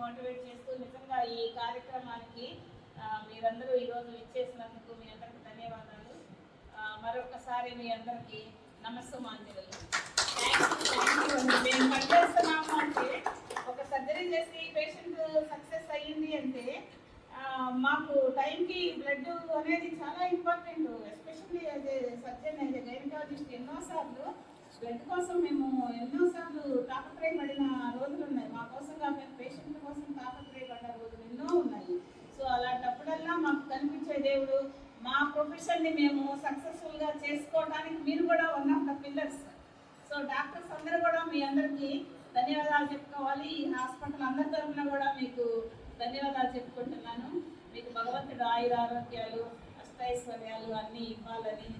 Motivate చేస్తూ నిజంగా ఈ కార్యక్రమానికి మీరందరూ ఈరోజు ఇచ్చేసినందుకు మీ అందరికీ ధన్యవాదాలు. మరొకసారి మీ అందరికీ నమస్సుమాంజలు. మేము పనిచేస్తున్నాము అంటే ఒక సర్జరీ చేసి పేషెంట్ సక్సెస్ అయ్యింది అంటే మాకు టైంకి బ్లడ్ అనేది చాలా ఇంపార్టెంట్ ఎస్పెషల్లీ అదే సర్జన్ అయితే గైనకాలజిస్ట్ ఎన్నోసార్లు బ్లడ్ కోసం మేము ఎన్నోసార్లు తాపత్రయపడిన రోజులు ఉన్నాయి. మా కోసం కాకపోతే పేషెంట్ కోసం తాపత్రయపడ్డ రోజులు ఎన్నో ఉన్నాయి సో అలాంటప్పుడల్లా మాకు కనిపించే దేవుడు. మా ప్రొఫెషన్ని మేము సక్సెస్ఫుల్గా చేసుకోవడానికి మీరు కూడా one of the pillars so doctors అందరూ కూడా మీ అందరికీ ధన్యవాదాలు చెప్పుకోవాలి. ఈ హాస్పిటల్ అందరి తరఫున కూడా మీకు ధన్యవాదాలు చెప్పుకుంటున్నాను. మీకు భగవంతుడు ఆయుర ఆరోగ్యాలు అష్టైశ్వర్యాలు అన్నీ ఇవ్వాలని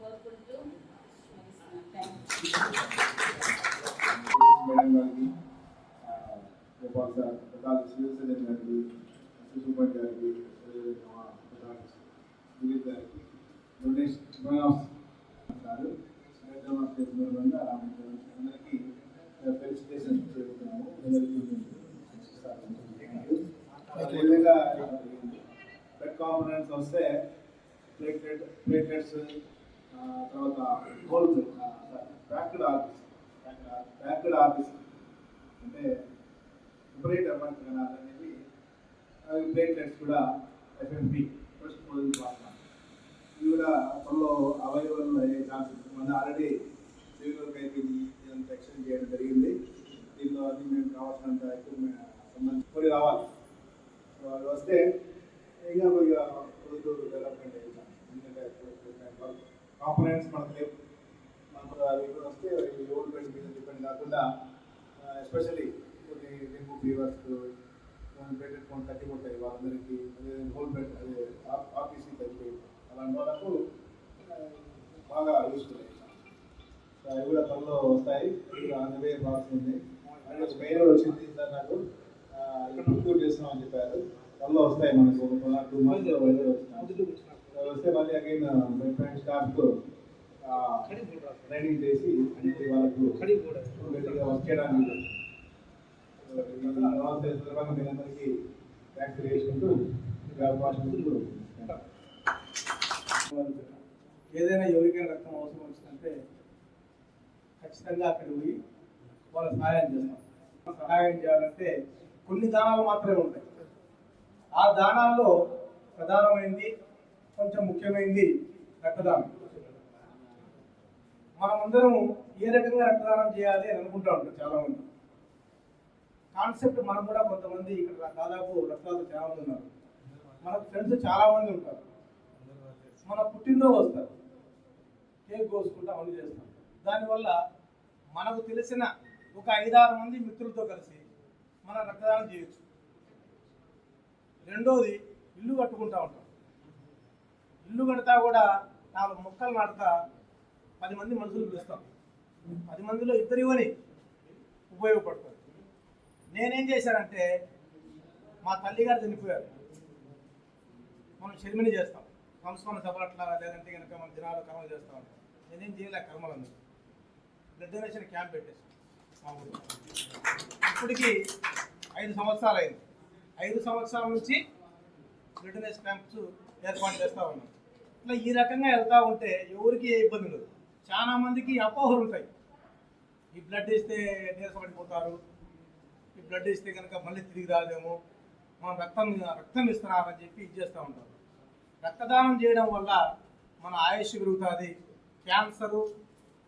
కోరుకుంటూ మేడం గారికి గోపాల్ సార్ ప్రకాశ్ శివసేన గారికి సుబ్రహ్మణ్య గారికి సునీల్ డొనేషన్ అంటారు సార్ హైదరాబాద్ అందరికీ ఫెలిసిటేషన్ అదేవిధంగా బ్లడ్ కాంపనెంట్స్ వస్తే ప్లేటెడ్ ప్లేటెట్స్ తర్వాత gold packed artist packed artist అంటే విపరీత అమౌంట్ అనేది అవి ప్లేట్లెట్స్ కూడా ఎఫ్ఎంపి ఫస్ట్ పొజిషన్ వాడుతున్నాం కూడా త్వరలో అవైలబుల్ అయ్యే ఛాన్సెస్ మన ఆల్రెడీ సివిల్ అయిపోయింది ఇదంతా ఎక్స్టెండ్ చేయడం జరిగింది దీనిలో అది మేము కావాల్సినంత సంబంధించి కొన్ని రావాలి సో అది వస్తే ఇంకా కొద్దిగా రోజు డెవలప్మెంట్ అయ్యే ఛాన్స్ ఎందుకంటే కాంపనెంట్స్ మనకు లేవు మనకు అవి కూడా వస్తే ఓల్డ్ బెడ్ మీద డిపెండ్ కాకుండా ఎస్పెషల్లీ కొన్ని డెంగ్యూ ఫీవర్స్ కొన్ని ప్లేటెడ్ కొన్ని తగ్గిపోతాయి వాళ్ళందరికీ అదే హోల్ బెడ్ అదే ఆర్టీసీ తగ్గిపోయింది అలాంటి వాళ్ళకు బాగా యూస్ఫుల్ అవి కూడా త్వరలో వస్తాయి. ప్రాసెస్ ఉంది. అండ్ మెయిల్ కూడా వచ్చింది సార్ నాకు. ఇంప్రూవ్ చేస్తున్నామని చెప్పారు. త్వరలో వస్తాయి మనకు. టూ మంత్స్ వస్తే మళ్ళీ అగైన్ స్టాఫ్కు ట్రైనింగ్ చేసి అంటే వాళ్ళకు వర్క్ చేయడానికి. నమస్తే సందర్భంగా మీ అందరికీ థ్యాంక్స్ చేసుకుంటూ అవకాశం ఏదైనా ఎవరికైనా రక్తం అవసరం వచ్చిందంటే ఖచ్చితంగా అక్కడికి పోయి వాళ్ళ సహాయం చేస్తాం. సహాయం చేయాలంటే కొన్ని దానాలు మాత్రమే ఉంటాయి. ఆ దానాల్లో ప్రధానమైనది కొంచెం ముఖ్యమైనది రక్తదానం. మనమందరం ఏ రకంగా రక్తదానం చేయాలి అని అనుకుంటా ఉంటాం చాలామంది. కాన్సెప్ట్ మనం కూడా కొంతమంది ఇక్కడ దాదాపు రక్తాలు చాలా మంది ఉన్నారు. మనకు ఫ్రెండ్స్ చాలామంది ఉంటారు. మన పుట్టినరోజు వస్తారు. కేక్ కోసుకుంటాం అన్ని చేస్తాం. దానివల్ల మనకు తెలిసిన ఒక ఐదారు మంది మిత్రులతో కలిసి మనం రక్తదానం చేయొచ్చు. రెండోది ఇల్లు కట్టుకుంటా ఉంటాం. ఇల్లు కడతా కూడా నాలుగు మొక్కలు నాటుతా పది మంది మనుషులు పిలుస్తాం. పది మందిలో ఇద్దరు ఇవ్వని ఉపయోగపడుతుంది నేనేం చేశానంటే మా తల్లిగారు చనిపోయారు. మనం షర్మిని చేస్తాం. సంస్మరణ సభలు లేదంటే కనుక మన జనాలు కర్మలు చేస్తూ ఉంటాం. నేనేం చేయలే కర్మలందరూ బ్లడ్ డొనేషన్ క్యాంప్ పెట్టేసి మా ఊరు. ఇప్పటికీ ఐదు సంవత్సరాలు అయింది ఐదు సంవత్సరాల నుంచి బ్లడ్ డొనేషన్ క్యాంప్స్ ఏర్పాటు చేస్తూ ఉన్నాం. ఇట్లా ఈ రకంగా వెళ్తూ ఉంటే ఎవరికి ఏ ఇబ్బంది లేదు. చాలా మందికి అపోహలు ఉంటాయి. ఈ బ్లడ్ ఇస్తే నీరసపడిపోతారు. ఈ బ్లడ్ ఇస్తే కనుక మళ్ళీ తిరిగి రాదేమో మనం రక్తం రక్తం ఇస్తున్నారని చెప్పి ఇది చేస్తూ ఉంటారు రక్తదానం చేయడం వల్ల మన ఆయుష్ పెరుగుతుంది. క్యాన్సరు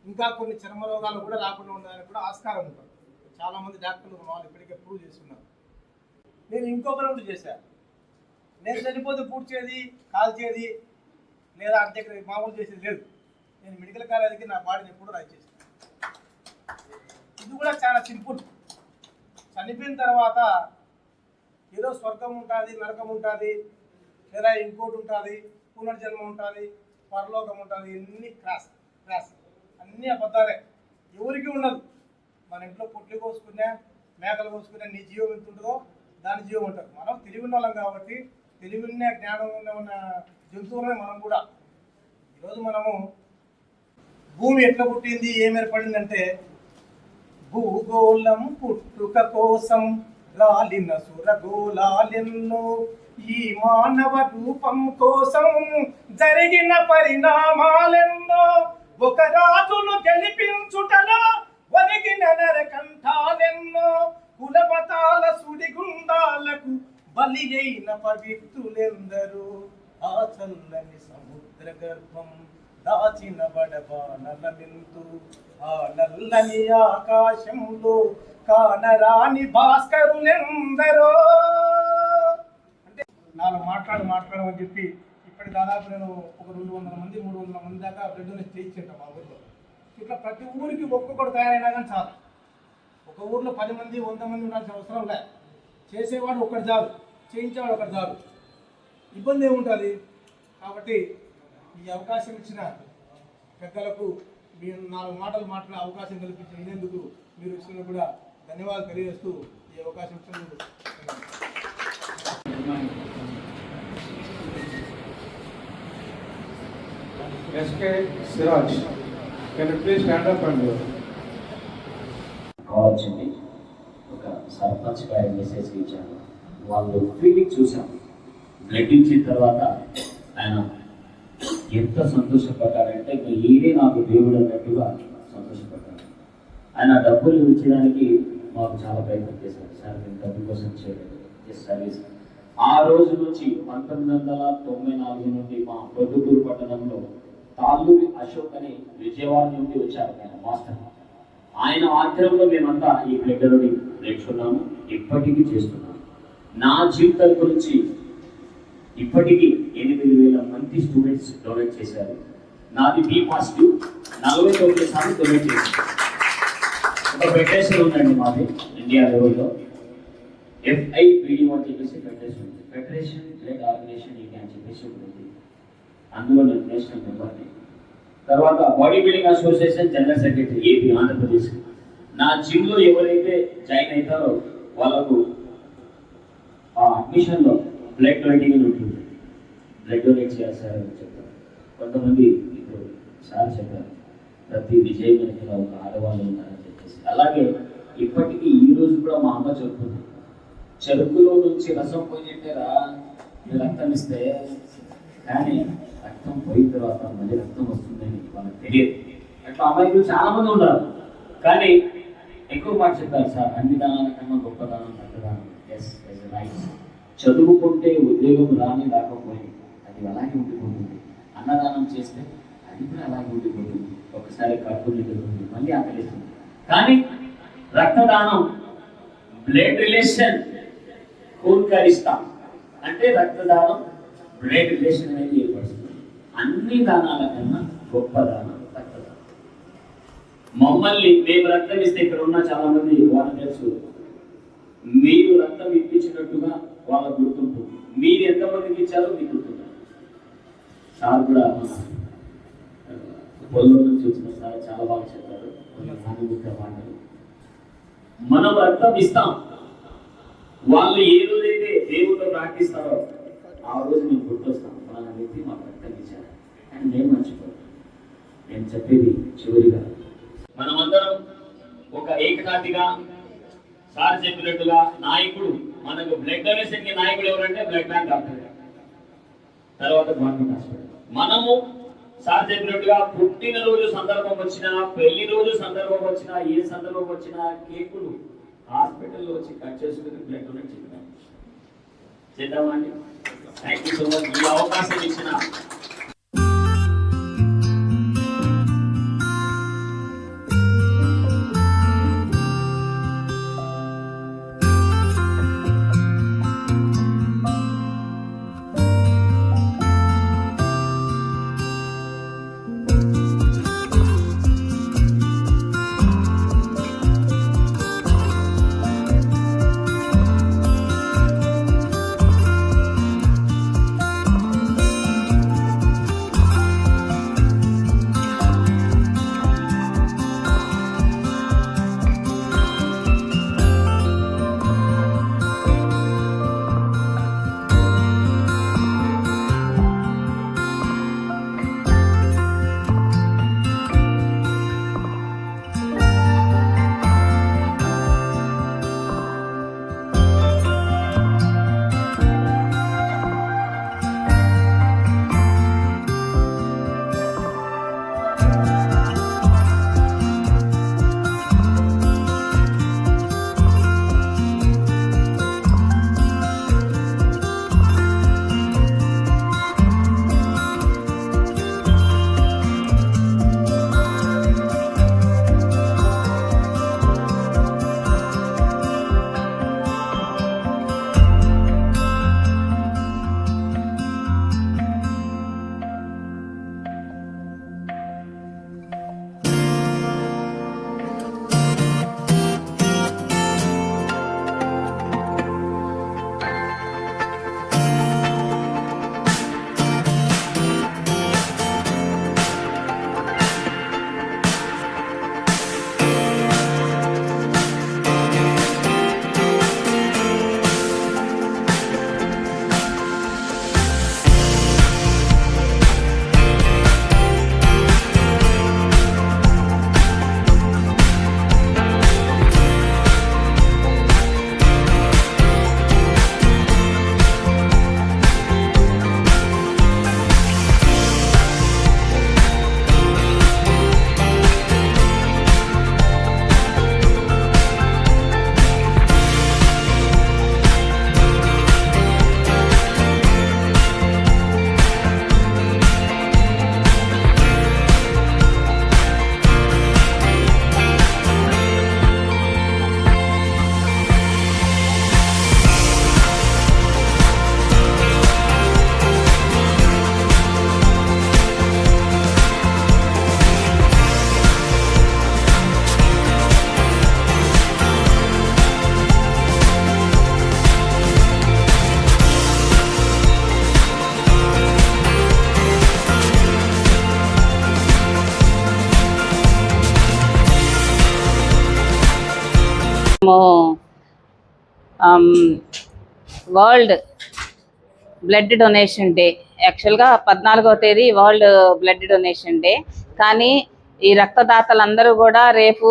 ఇంకా కొన్ని చర్మ రోగాలు కూడా రాకుండా ఉండడానికి కూడా ఆస్కారం ఉంటుంది. చాలామంది డాక్టర్లు వాళ్ళు ఇప్పటికే ప్రూవ్ చేస్తున్నారు. నేను ఇంకొక రౌండ్ చేశాను నేను చనిపోతే పూడ్చేది కాల్చేది లేదా అంత్యక్రియ మామూలు చేసేది లేదు. నేను మెడికల్ కాలేజీకి నా బాడీని ఎప్పుడు రైట్ చేశాను ఇది కూడా చాలా సింపుల్. చనిపోయిన తర్వాత ఏదో స్వర్గం ఉంటుంది నరకం ఉంటుంది లేదా ఇంకోటి ఉంటుంది పునర్జన్మ ఉంటుంది పరలోకం ఉంటుంది ఇన్ని క్రాస్ క్రాస్ అన్ని అబద్ధాలే. ఎవరికి ఉండదు. మన ఇంట్లో పొట్లు కోసుకున్నా మేకలు కోసుకున్నా నీ జీవం ఎంత ఉంటుందో దాని జీవం ఉంటుంది. మనం తెలివి ఉన్న వాళ్ళం కాబట్టి తెలివి ఉన్న జ్ఞానం ఉన్న ఉన్న జంతువులనే మనం కూడా. ఈరోజు మనము భూమి ఎట్లా పుట్టింది ఏం ఏర్పడిందంటే భూగోళం పుట్టుక కోసం రాలిన సురగోళాలెన్నో ఈ మానవ రూపం కోసం జరిగిన పరిణామాలెన్నో ఒక రాజును గెలిపించుటలో ఒరిగిన నరకంఠాలెన్నో కులమతాల సుడిగుండాలకు బలి అయిన పవిత్రులెందరూ. ఆ చల్లని సముద్ర గర్భం దాచిన బడబానల వింతు ఆ నల్లని ఆకాశంలో కానరాని భాస్కరులెందరో. నాలుగు మాట్లాడు మాట్లాడమని చెప్పి ఇప్పటి దాదాపు నేను ఒక రెండు వందల మంది మూడు వందల మంది దాకా బ్లడ్ డొనేట్ చేయించాను మా ఊర్లో. ఇట్లా ప్రతి ఊరికి ఒక్కొక్కడు తయారైనా కానీ చాలు. ఒక ఊర్లో పది మంది వంద మంది ఉండాల్సిన అవసరం లే. చేసేవాడు ఒక్కడు చాలు చేయించేవాడు ఒకటి చాలు. ఇబ్బంది ఏముంటుంది? కాబట్టి ఈ అవకాశం ఇచ్చిన పెద్దలకు మీరు నాలుగు మాటలు మాట్లాడే అవకాశం కల్పించిన మీరు ఇచ్చిన కూడా ధన్యవాదాలు తెలియజేస్తూ ఈ అవకాశం ఇచ్చినందుకు SK Siraj can please please stand up కావచ్చండి ఒక సర్పంచ్ గారి మెసేజ్ ఇచ్చాను. వాళ్ళు ఫీలింగ్ చూశాను బ్లడ్ ఇచ్చిన తర్వాత ఆయన ఎంత సంతోషపడ్డారంటే ఇంకా ఈయనే నాకు దేవుడు అన్నట్టుగా సంతోషపడ్డారు. ఆయన డబ్బులు ఇచ్చడానికి మాకు చాలా ప్రయత్నం చేశారు. సార్ మేము డబ్బు కోసం చేయలేదు. జస్ట్ సర్వీస్ ఆ రోజు నుంచి పంతొమ్మిది వందల తొంభై నాలుగు నుండి మా ప్రొద్దుటూరు పట్టణంలో తాళ్ళూరి అశోక్ అని విజయవాడ నుండి వచ్చారు ఆయన మాస్టర్. ఆయన ఆధ్వర్యంలో మేమంతా ఈ బ్లడ్ నేర్చుకున్నాము ఇప్పటికీ చేస్తున్నాము. నా జీవితం గురించి ఇప్పటికీ ఎనిమిది వేల మంది స్టూడెంట్స్ డొనేట్ చేశారు. నాది బి పాజిటివ్ నలభై తొమ్మిది సార్లు డొనేట్ చేశాను ఒక ఫెడరేషన్ ఉందండి మాది ఇండియా లెవెల్లో ఎఫ్ఐ పీడీ అని చెప్పేసి ఫెడరేషన్ ఉంది. ఫెడరేషన్ బ్లడ్ ఆర్గనైజేషన్ ఇది అని చెప్పేసి ఉంటుంది ఉంది. అందులో నేను నేషనల్ మెంబర్ని తర్వాత body building association general secretary AP Andhra Pradesh. నా జిమ్లో ఎవరైతే జాయిన్ అవుతారో వాళ్ళకు ఆ అడ్మిషన్లో బ్లడ్ డొనేటింగ్ అని ఉంటుంది. బ్లడ్ డొనేట్ చేయాలి సార్ అని చెప్తారు కొంతమంది ఇప్పుడు సార్ చెప్పారు ప్రతి విజయ వెనుకల ఒక ఆడవాళ్ళు ఉన్నారని చెప్పేసి. అలాగే ఇప్పటికీ ఈ రోజు కూడా మా అమ్మ చెప్తుంది చెరుకులో నుంచి రసం పోయింటారా మీరు రక్తం ఇస్తే కానీ రక్తం పోయిన తర్వాత మళ్ళీ రక్తం వస్తుందని వాళ్ళకి తెలియదు. అట్లా అమ్మాయిలు చాలా మంది ఉన్నారు. కానీ ఎక్కువ మాట చెప్పారు సార్ అన్ని దానాల కన్నా గొప్ప దానం ఎస్ ఎస్ రైట్ చదువుకుంటే ఉద్యోగం రాని రాకపోయి అది అలాగే ఉండిపోతుంది. అన్నదానం చేస్తే అది కూడా అలాగే ఉండిపోతుంది. ఒకసారి కడుపు నిండుతుంది మళ్ళీ ఆకలిస్తుంది. కానీ రక్తదానం బ్లడ్ రిలేషన్ కూల్కరిస్తాం అంటే రక్తదానం బ్లడ్ రిలేషన్ అనేది ఏర్పడుతుంది అన్ని దానాల కన్నా గొప్ప దానం తక్కువ మమ్మల్ని మేము రక్తం ఇస్తే ఇక్కడ ఉన్న చాలా మంది వాలంటీర్స్ మీరు రక్తం ఇప్పించినట్టుగా వాళ్ళకు గుర్తుంటుంది మీరు ఎంతమందికి ఇచ్చారో మీకు గుర్తుంటుంది సార్ కూడా మన నుంచి వచ్చిన సార్ చాలా బాగా చెప్పారు. మాటలు మనం రక్తం ఇస్తాం. వాళ్ళు ఏ రోజైతే దేవుడితో ప్రార్థిస్తారో ఆ రోజు మేము గుర్తొస్తాం. వాళ్ళ వ్యక్తి మాకు రక్తం ఇచ్చారు. అని నేను మర్చిపోతాను నేను చెప్పేది చివరిగా. మనమందరం ఒక ఏకతాటిగా సార్ చెప్పినట్టుగా నాయకుడు మనకు బ్లడ్ డొనేషన్కి నాయకుడు ఎవరంటే బ్లడ్ బ్యాంక్ డాక్టర్. తర్వాత గవర్నమెంట్ హాస్పిటల్. మనము సార్ చెప్పినట్టుగా పుట్టినరోజు సందర్భం వచ్చినా పెళ్ళి రోజు సందర్భం వచ్చినా ఏ సందర్భం వచ్చినా కేకులు హాస్పిటల్లో వచ్చి కట్ చేసుకుని బ్లడ్ డొనేట్ చేద్దాం. చేద్దామండి థ్యాంక్ యూ సో మచ్ ఈ అవకాశం ఇచ్చిన వరల్డ్ బ్లడ్ డొనేషన్ డే యాక్చువల్గా పద్నాలుగో తేదీ వరల్డ్ బ్లడ్ డొనేషన్ డే కానీ ఈ రక్తదాతలందరూ కూడా రేపు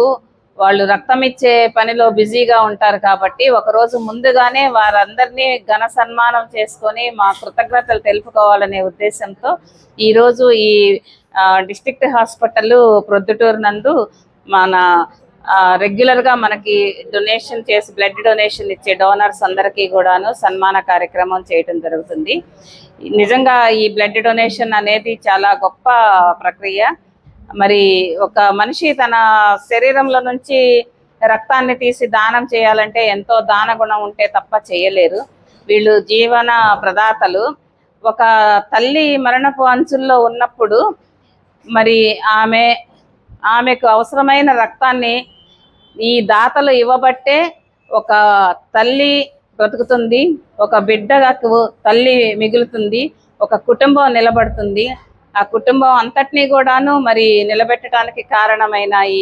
వాళ్ళు రక్తం ఇచ్చే పనిలో బిజీగా ఉంటారు కాబట్టి ఒకరోజు ముందుగానే వారందరినీ ఘన సన్మానం చేసుకొని మా కృతజ్ఞతలు తెలుపుకోవాలనే ఉద్దేశంతో ఈరోజు ఈ డిస్ట్రిక్ట్ హాస్పిటల్ ప్రొద్దుటూరు నందు మన రెగ్యులర్గా రెగ్యులర్గా మనకి డొనేషన్ చేసి బ్లడ్ డొనేషన్ ఇచ్చే డోనర్స్ అందరికీ కూడాను సన్మాన కార్యక్రమం చేయడం జరుగుతుంది. నిజంగా ఈ బ్లడ్ డొనేషన్ అనేది చాలా గొప్ప ప్రక్రియ. మరి ఒక మనిషి తన శరీరంలో నుంచి రక్తాన్ని తీసి దానం చేయాలంటే ఎంతో దాన గుణం ఉంటే తప్ప చేయలేరు. వీళ్ళు జీవన ప్రదాతలు. ఒక తల్లి మరణపు అంచుల్లో ఉన్నప్పుడు మరి ఆమె ఆమెకు అవసరమైన రక్తాన్ని ఈ దాతలు ఇవ్వబట్టే ఒక తల్లి బ్రతుకుతుంది ఒక బిడ్డకు తల్లి మిగులుతుంది ఒక కుటుంబం నిలబడుతుంది. ఆ కుటుంబం అంతటినీ కూడాను మరి నిలబెట్టడానికి కారణమైన ఈ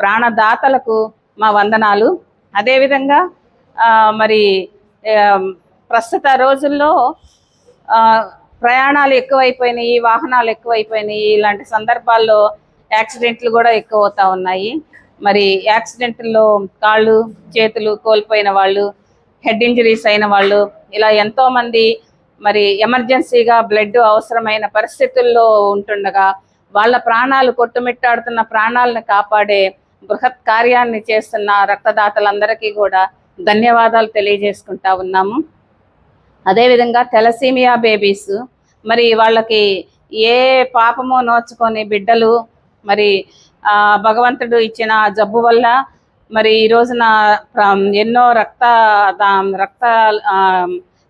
ప్రాణదాతలకు మా వందనాలు. అదేవిధంగా మరి ప్రస్తుత రోజుల్లో ప్రయాణాలు ఎక్కువైపోయినాయి వాహనాలు ఎక్కువైపోయినాయి. ఇలాంటి సందర్భాల్లో యాక్సిడెంట్లు కూడా ఎక్కువ అవుతా ఉన్నాయి. మరి యాక్సిడెంట్లో కాళ్ళు చేతులు కోల్పోయిన వాళ్ళు హెడ్ ఇంజరీస్ అయిన వాళ్ళు ఇలా ఎంతో మంది మరి ఎమర్జెన్సీగా బ్లడ్ అవసరమైన పరిస్థితుల్లో ఉంటుండగా వాళ్ళ ప్రాణాలు కొట్టుమిట్టాడుతున్న ప్రాణాలను కాపాడే బృహత్ కార్యాన్ని చేస్తున్న రక్తదాతలందరికీ కూడా ధన్యవాదాలు తెలియజేసుకుంటా ఉన్నాము. అదేవిధంగా తెలసీమియా బేబీస్ మరి వాళ్ళకి ఏ పాపమో నోచుకొని బిడ్డలు మరి భగవంతుడు ఇచ్చిన జబ్బు వల్ల మరి ఈ రోజున ఎన్నో రక్త దా- రక్త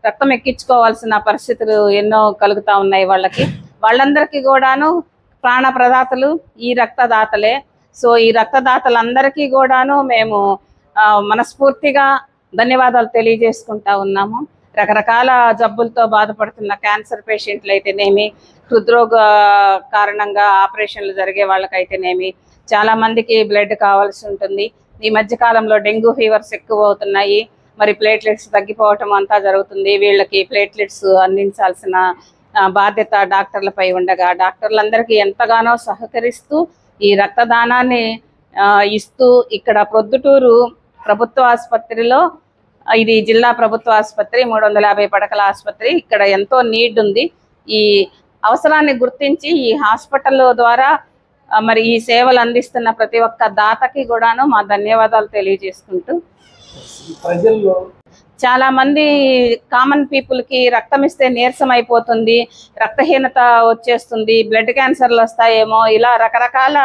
రక్తం ఎక్కించుకోవాల్సిన పరిస్థితులు ఎన్నో కలుగుతా ఉన్నాయి వాళ్ళకి. వాళ్ళందరికీ కూడాను ప్రాణ ప్రదాతలు ఈ రక్తదాతలే. సో ఈ రక్తదాతలందరికీ కూడాను మేము మనస్ఫూర్తిగా ధన్యవాదాలు తెలియజేసుకుంటా ఉన్నాము. రకరకాల జబ్బులతో బాధపడుతున్న క్యాన్సర్ పేషెంట్లు అయితేనేమి హృద్రోగ కారణంగా ఆపరేషన్లు జరిగే వాళ్ళకైతేనేమి చాలా మందికి బ్లడ్ కావాల్సి ఉంటుంది. ఈ మధ్య కాలంలో డెంగ్యూ ఫీవర్స్ ఎక్కువ అవుతున్నాయి మరి ప్లేట్లెట్స్ తగ్గిపోవటం అంతా జరుగుతుంది. వీళ్ళకి ప్లేట్లెట్స్ అందించాల్సిన బాధ్యత డాక్టర్లపై ఉండగా డాక్టర్లందరికీ ఎంతగానో సహకరిస్తూ ఈ రక్తదానాన్ని ఇస్తూ ఇక్కడ ప్రొద్దుటూరు ప్రభుత్వ ఆసుపత్రిలో ఇది జిల్లా ప్రభుత్వ ఆసుపత్రి మూడు వందల యాభై పడకల ఆసుపత్రి. ఇక్కడ ఎంతో నీడ్ ఉంది. ఈ అవసరాన్ని గుర్తించి ఈ హాస్పిటల్ ద్వారా మరి ఈ సేవలు అందిస్తున్న ప్రతి ఒక్క దాతకి కూడాను మా ధన్యవాదాలు తెలియజేసుకుంటూ. ప్రజల్లో చాలా మంది కామన్ పీపుల్కి రక్తం ఇస్తే నీరసం అయిపోతుంది రక్తహీనత వచ్చేస్తుంది బ్లడ్ క్యాన్సర్లు వస్తాయేమో ఇలా రకరకాల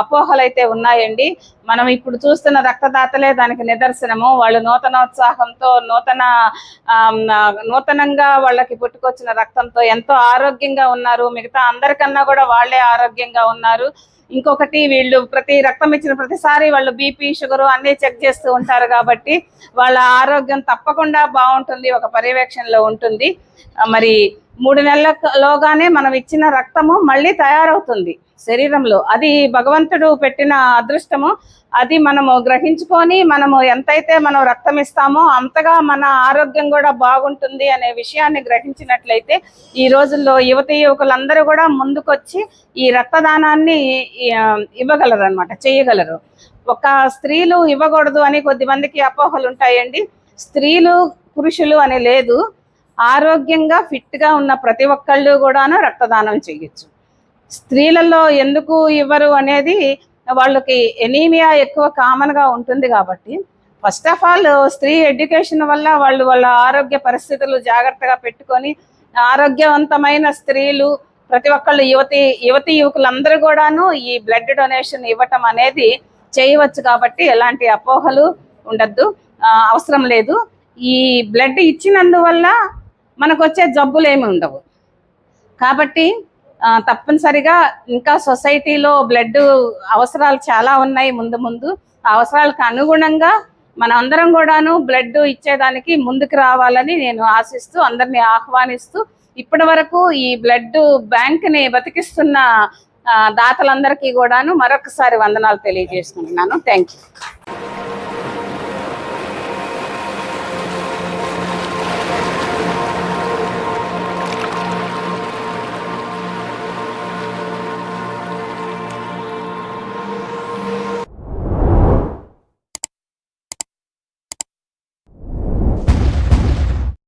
అపోహలు అయితే ఉన్నాయండి. మనం ఇప్పుడు చూస్తున్న రక్తదాతలే దానికి నిదర్శనము. వాళ్ళు నూతనోత్సాహంతో నూతన నూతనంగా వాళ్ళకి పుట్టుకొచ్చిన రక్తంతో ఎంతో ఆరోగ్యంగా ఉన్నారు. మిగతా అందరికన్నా కూడా వాళ్ళే ఆరోగ్యంగా ఉన్నారు. ఇంకొకటి వీళ్ళు ప్రతి రక్తం ఇచ్చిన ప్రతిసారి వాళ్ళు బీపీ షుగర్ అన్ని చెక్ చేస్తూ ఉంటారు కాబట్టి వాళ్ళ ఆరోగ్యం తప్పకుండా బాగుంటుంది ఒక పర్యవేక్షణలో ఉంటుంది. మరి మూడు నెలలలోగానే మనం ఇచ్చిన రక్తము మళ్ళీ తయారవుతుంది శరీరంలో. అది భగవంతుడు పెట్టిన అదృష్టము. అది మనము గ్రహించుకొని మనము ఎంతైతే మనం రక్తం ఇస్తామో అంతగా మన ఆరోగ్యం కూడా బాగుంటుంది అనే విషయాన్ని గ్రహించినట్లయితే ఈ రోజుల్లో యువతి యువకులందరూ కూడా ముందుకొచ్చి ఈ రక్తదానాన్ని ఇవ్వగలరు అనమాట చేయగలరు. ఒక స్త్రీలు ఇవ్వకూడదు అని కొద్ది మందికి అపోహలు ఉంటాయండి స్త్రీలు పురుషులు అని లేదు. ఆరోగ్యంగా ఫిట్గా ఉన్న ప్రతి ఒక్కళ్ళు కూడాను రక్తదానం చేయొచ్చు. స్త్రీలలో ఎందుకు ఇవ్వరు అనేది వాళ్ళకి ఎనీమియా ఎక్కువ కామన్గా ఉంటుంది కాబట్టి ఫస్ట్ ఆఫ్ ఆల్ స్త్రీ ఎడ్యుకేషన్ వల్ల వాళ్ళు వాళ్ళ ఆరోగ్య పరిస్థితులు జాగ్రత్తగా పెట్టుకొని ఆరోగ్యవంతమైన స్త్రీలు ప్రతి ఒక్కళ్ళు యువతి యువతి యువకులందరూ కూడాను ఈ బ్లడ్ డొనేషన్ ఇవ్వటం అనేది చేయవచ్చు కాబట్టి ఎలాంటి అపోహలు ఉండద్దు. అవసరం లేదు. ఈ బ్లడ్ ఇచ్చినందువల్ల మనకు వచ్చే జబ్బులు ఏమి ఉండవు. కాబట్టి తప్పనిసరిగా ఇంకా సొసైటీలో బ్లడ్ అవసరాలు చాలా ఉన్నాయి ముందు ముందు. ఆ అవసరాలకు అనుగుణంగా మన అందరం కూడాను బ్లడ్ ఇచ్చేదానికి ముందుకు రావాలని నేను ఆశిస్తూ అందరినీ ఆహ్వానిస్తూ ఇప్పటి వరకు ఈ బ్లడ్ బ్యాంక్ని బతికిస్తున్న దాతలందరికీ కూడాను మరొకసారి వందనాలు తెలియజేసుకుంటున్నాను. Thank you